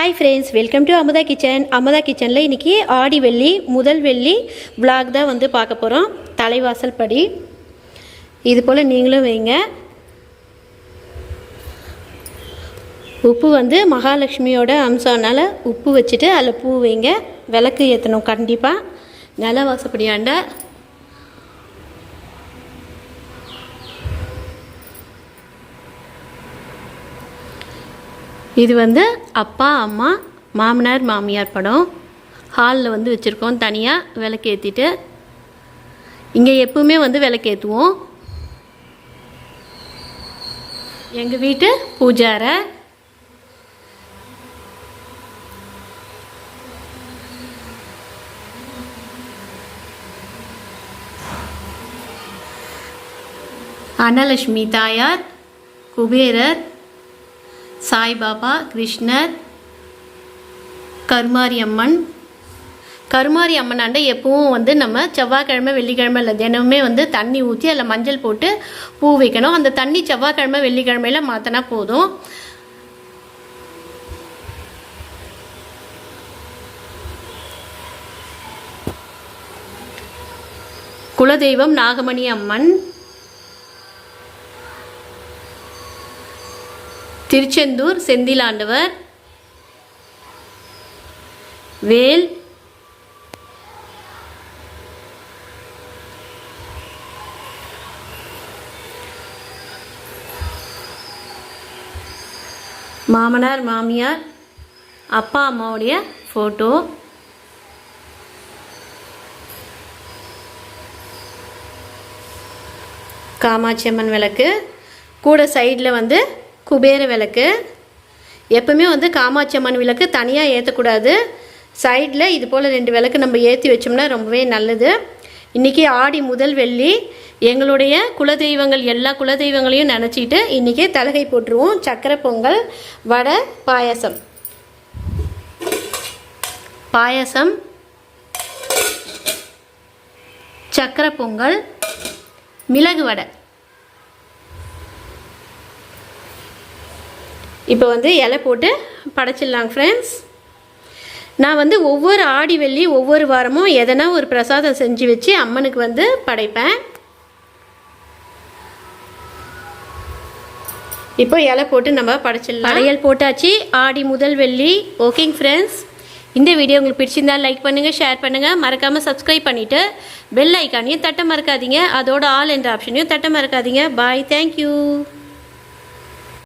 Hi friends welcome to Amutha kitchen Amutha கிச்சனில் இன்றைக்கி ஆடி வெள்ளி முதல் வெள்ளி விளாக் தான் வந்து பார்க்க போகிறோம் தலைவாசல் படி. இது போல் நீங்களும் வைங்க. உப்பு வந்து மகாலட்சுமியோட அம்சம்னால உப்பு வச்சுட்டு அதில் பூ வைங்க. விளக்கு ஏற்றணும் கண்டிப்பாக நில வாசப்படியாண்ட இது வந்து அப்பா அம்மா மாமனார் மாமியார் படம். ஹாலில் வந்து வச்சுருக்கோம். தனியாக விளக்கேற்றிட்டு இங்கே எப்பவுமே வந்து விளக்கேற்றுவோம் எங்கள் வீட்டு பூஜாரை அன்னலட்சுமி தாயார் குபேரர் சாய்பாபா கிருஷ்ணர் கருமாரி அம்மன் கருமாரி அம்மனாண்ட எப்பவும் வந்து நம்ம செவ்வாய்க்கிழமை வெள்ளிக்கிழமை இல்லை தினமுமே வந்து தண்ணி ஊற்றி அதில் மஞ்சள் போட்டு பூ வைக்கணும். அந்த தண்ணி செவ்வாய்க்கிழமை வெள்ளிக்கிழமையில மாற்றினா போதும். குலதெய்வம் நாகமணி அம்மன். திருச்செந்தூர் செந்திலாண்டவர் வேல். மாமனார் மாமியார் அப்பா அம்மாவுடைய ஃபோட்டோ காமாட்சி அம்மன் விளக்கு. கூட சைடில் வந்து குபேர விளக்கு. எப்பவுமே வந்து காமாட்சி அம்மன் விளக்கு தனியாக ஏற்றக்கூடாது சைடில் இது போல் ரெண்டு விளக்கு நம்ம ஏற்றி வச்சோம்னா ரொம்பவே நல்லது. இன்றைக்கி ஆடி முதல் வெள்ளி எங்களுடைய குலதெய்வங்கள் எல்லா குலதெய்வங்களையும் நினச்சிட்டு இன்றைக்கி தலகை போட்டுருவோம். சக்கரை பொங்கல் வடை பாயாசம். பாயாசம் சக்கரை பொங்கல் மிளகு வடை. இப்போ வந்து இலை போட்டு படைச்சிடலாங்க ஃப்ரெண்ட்ஸ் நான் வந்து ஒவ்வொரு ஆடி வெள்ளி ஒவ்வொரு வாரமும் எதனா ஒரு பிரசாதம் செஞ்சு வச்சு அம்மனுக்கு வந்து படைப்பேன். இப்போ இலை போட்டு நம்ம படைச்சிடலாம். அலையல் போட்டாச்சு. ஆடி முதல் வெள்ளி. ஓகேங்க ஃப்ரெண்ட்ஸ் இந்த வீடியோ உங்களுக்கு பிடிச்சிருந்தா லைக் பண்ணுங்கள் ஷேர் பண்ணுங்கள் மறக்காமல் சப்ஸ்கிரைப் பண்ணிவிட்டு பெல் ஐக்கானையும் தட்ட மறக்காதீங்க. அதோட ஆல் என்ற ஆப்ஷனையும் தட்ட மறக்காதீங்க. Bye thank you